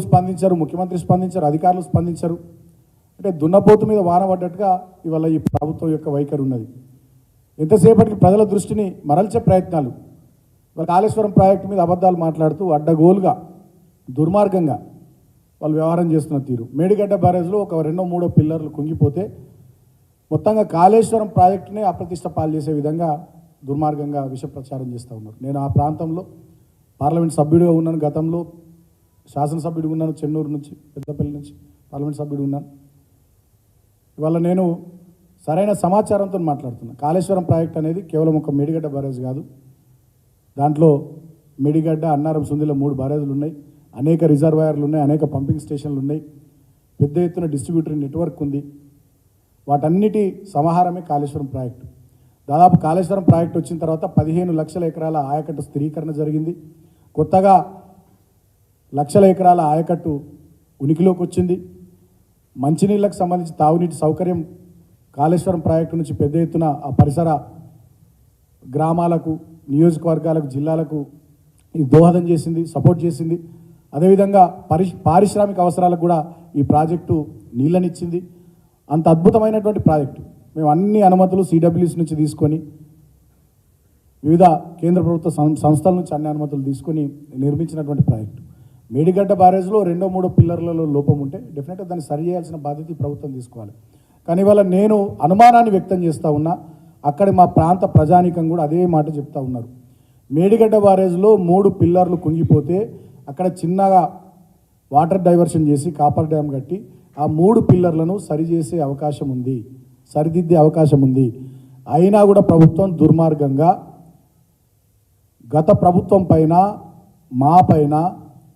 స్పందించారు ముఖ్యమంత్రి స్పందించారు అధికారులు స్పందించారు. అంటే దున్నపోతు మీద వాన పడ్డట్టుగా ఇవాళ ఈ ప్రభుత్వం యొక్క వైఖరి ఉన్నది. ఎంతసేపటికి ప్రజల దృష్టిని మరల్చే ప్రయత్నాలు. వాళ్ళ కాళేశ్వరం ప్రాజెక్టు మీద అబద్ధాలు మాట్లాడుతూ అడ్డగోలుగా దుర్మార్గంగా వాళ్ళు వ్యవహారం చేస్తున్న తీరు. మేడిగడ్డ బ్యారేజ్లో ఒక రెండో మూడో పిల్లర్లు కుంగిపోతే మొత్తంగా కాళేశ్వరం ప్రాజెక్టునే అప్రతిష్ట పాలు చేసే విధంగా దుర్మార్గంగా విష ప్రచారం చేస్తూ ఉన్నారు. నేను ఆ ప్రాంతంలో పార్లమెంట్ సభ్యుడిగా ఉన్నాను గతంలో. శాసనసభ్యుడు ఉన్నాను చెన్నూరు నుంచి పెద్దపల్లి నుంచి పార్లమెంట్ సభ్యుడు ఉన్నాను. ఇవాళ నేను సరైన సమాచారంతో మాట్లాడుతున్నా. కాళేశ్వరం ప్రాజెక్ట్ అనేది కేవలం ఒక మేడిగడ్డ బ్యారేజ్ కాదు. దాంట్లో మేడిగడ్డ అన్నారం సుందిలో మూడు బ్యారేజ్లు ఉన్నాయి. అనేక రిజర్వాయర్లు ఉన్నాయి అనేక పంపింగ్ స్టేషన్లు ఉన్నాయి. పెద్ద ఎత్తున డిస్ట్రిబ్యూటరీ నెట్వర్క్ ఉంది. వాటన్నిటి సమాహారమే కాళేశ్వరం ప్రాజెక్టు. దాదాపు కాళేశ్వరం ప్రాజెక్టు వచ్చిన తర్వాత పదిహేను లక్షల ఎకరాల ఆయకట్టు స్థిరీకరణ జరిగింది. కొత్తగా లక్షల ఎకరాల ఆయకట్టు ఉనికిలోకి వచ్చింది మంచినీళ్ళకు సంబంధించి తాగునీటి సౌకర్యం కాళేశ్వరం ప్రాజెక్టు నుంచి పెద్ద ఎత్తున ఆ పరిసర గ్రామాలకు నియోజకవర్గాలకు జిల్లాలకు ఇది దోహదం చేసింది సపోర్ట్ చేసింది. అదేవిధంగా పరి పారిశ్రామిక అవసరాలకు కూడా ఈ ప్రాజెక్టు నీళ్ళనిచ్చింది. అంత అద్భుతమైనటువంటి ప్రాజెక్టు. మేము అన్ని అనుమతులు సిడబ్ల్యూస్ నుంచి తీసుకొని వివిధ కేంద్ర ప్రభుత్వ సం- సంస్థల నుంచి అన్ని అనుమతులు తీసుకొని నిర్మించినటువంటి ప్రాజెక్టు. మేడిగడ్డ బ్యారేజ్లో రెండో మూడో పిల్లర్లలో లోపం ఉంటే డెఫినెట్గా దాన్ని సరి చేయాల్సిన బాధ్యత ప్రభుత్వం తీసుకోవాలి. కానీ ఇవాళ నేను అనుమానాన్ని వ్యక్తం చేస్తూ ఉన్నా అక్కడ మా ప్రాంత ప్రజానికం కూడా అదే మాట చెప్తా ఉన్నారు. మేడిగడ్డ బ్యారేజ్లో మూడు పిల్లర్లు కుంగిపోతే అక్కడ చిన్నగా వాటర్ డైవర్షన్ చేసి కాపర్ డ్యామ్ కట్టి ఆ మూడు పిల్లర్లను సరిచేసే అవకాశం ఉంది సరిదిద్దే అవకాశం ఉంది. అయినా కూడా ప్రభుత్వం దుర్మార్గంగా గత ప్రభుత్వం పైన మా పైన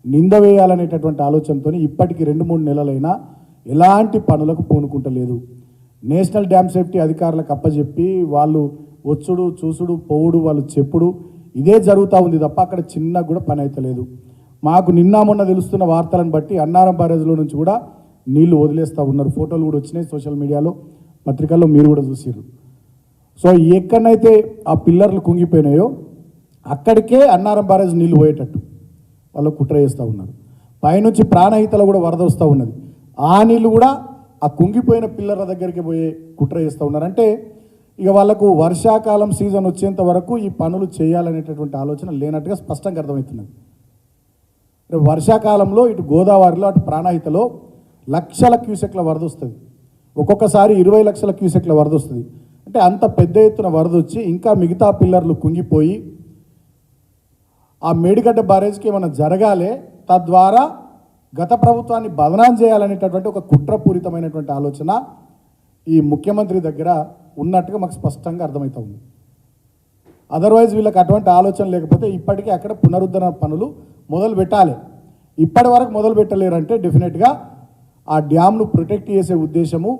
నింద వేయాలనేటటువంటి ఆలోచనతో ఇప్పటికి రెండు మూడు నెలలైనా ఎలాంటి పనులకు పూనుకుంటలేదు. నేషనల్ డ్యామ్ సేఫ్టీ అధికారులకు అప్పచెప్పి వాళ్ళు వచ్చుడు చూసుడు పోవుడు వాళ్ళు చెప్పుడు ఇదే జరుగుతూ ఉంది తప్ప అక్కడ చిన్న కూడా పని అవుతలేదు మాకు నిన్న మొన్న తెలుస్తున్న వార్తలను బట్టి అన్నారం బ్యారేజ్లో నుంచి కూడా నీళ్ళు వదిలేస్తూ ఉన్నారు. ఫోటోలు కూడా వచ్చినాయి సోషల్ మీడియాలో పత్రికల్లో మీరు కూడా చూసారు సో ఎక్కడనైతే ఆ పిల్లర్లు కుంగిపోయినాయో అక్కడికే అన్నారం బ్యారేజ్ నీళ్ళు పోయేటట్టు. వాళ్ళు కుట్ర చేస్తూ ఉన్నారు. పైనుంచి ప్రాణహితలో కూడా వరద వస్తూ ఉన్నది. ఆ నీళ్ళు కూడా ఆ కుంగిపోయిన పిల్లర్ల దగ్గరికి పోయే కుట్ర చేస్తూ ఉన్నారు. అంటే ఇక వాళ్ళకు వర్షాకాలం సీజన్ వచ్చేంత వరకు ఈ పనులు చేయాలనేటటువంటి ఆలోచన లేనట్టుగా స్పష్టంగా అర్థమవుతున్నది. రేపు వర్షాకాలంలో ఇటు గోదావరిలో అటు ప్రాణహితలో లక్షల క్యూసెక్ల వరద వస్తుంది. ఒక్కొక్కసారి ఇరవై లక్షల క్యూసెక్ల వరద వస్తుంది. అంటే అంత పెద్ద ఎత్తున వరద వచ్చి ఇంకా మిగతా పిల్లర్లు కుంగిపోయి ఆ మేడిగడ్డ బ్యారేజ్కి ఏమైనా జరగాలి? తద్వారా గత ప్రభుత్వాన్ని బదనాం చేయాలనేటటువంటి ఒక కుట్రపూరితమైనటువంటి ఆలోచన ఈ ముఖ్యమంత్రి దగ్గర ఉన్నట్టుగా మాకు స్పష్టంగా అర్థమవుతా ఉంది అదర్వైజ్ వీళ్ళకి అటువంటి ఆలోచన లేకపోతే ఇప్పటికీ అక్కడ పునరుద్ధరణ పనులు మొదలు పెట్టాలి. ఇప్పటి వరకు మొదలు పెట్టలేరంటే డెఫినెట్గా ఆ డ్యామ్ను ప్రొటెక్ట్ చేసే ఉద్దేశము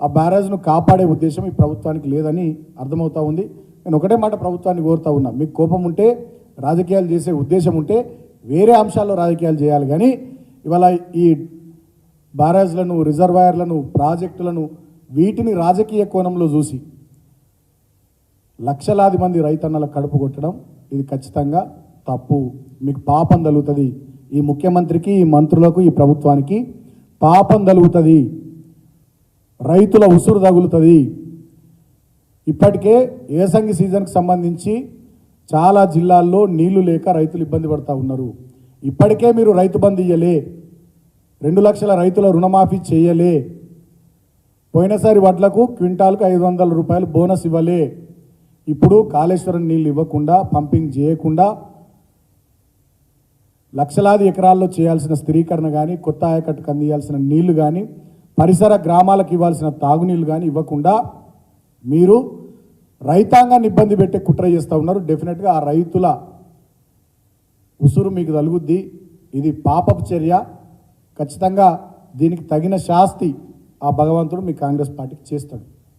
ఆ బ్యారేజ్ను కాపాడే ఉద్దేశం ఈ ప్రభుత్వానికి లేదని అర్థమవుతా ఉంది. నేను ఒకటే మాట ప్రభుత్వాన్ని కోరుతా ఉన్నా. మీకు కోపం ఉంటే రాజకీయాలు చేసే ఉద్దేశం ఉంటే వేరే అంశాల్లో రాజకీయాలు చేయాలి. కానీ ఇవాళ ఈ బ్యారేజ్లను రిజర్వాయర్లను ప్రాజెక్టులను వీటిని రాజకీయ కోణంలో చూసి లక్షలాది మంది రైతన్నల కడుపు కొట్టడం ఇది ఖచ్చితంగా తప్పు. మీకు పాపం తగులుతుంది. ఈ ముఖ్యమంత్రికి ఈ మంత్రులకు ఈ ప్రభుత్వానికి పాపం తగులుతుంది. రైతుల ఉసురు తగులుతుంది. ఇప్పటికే ఏసంగి సీజన్కి సంబంధించి చాలా జిల్లాల్లో నీళ్ళు లేక రైతులు ఇబ్బంది పడుతూ ఉన్నారు. ఇప్పటికే మీరు రైతు బంద్ ఇయ్యలే. రెండు లక్షల రైతుల రుణమాఫీ చేయలే. పోయినసారి వడ్లకు క్వింటాల్కు ఐదు వందల రూపాయలు బోనస్ ఇవ్వలే. ఇప్పుడు కాళేశ్వరం నీళ్ళు ఇవ్వకుండా పంపింగ్ చేయకుండా లక్షలాది ఎకరాల్లో చేయాల్సిన స్థిరీకరణ కానీ కొత్త ఆయకట్టుకు అందియాల్సిన నీళ్ళు కానీ పరిసర గ్రామాలకు ఇవ్వాల్సిన తాగునీళ్ళు కానీ ఇవ్వకుండా మీరు రైతాంగాన్ని ఇబ్బంది పెట్టే కుట్ర చేస్తూ ఉన్నారు. డెఫినెట్గా ఆ రైతుల ఉసురు మీకు తలుగుద్ది. ఇది పాపపు చర్య. ఖచ్చితంగా దీనికి తగిన శాస్తి ఆ భగవంతుడు మీ కాంగ్రెస్ పార్టీకి చేస్తాడు.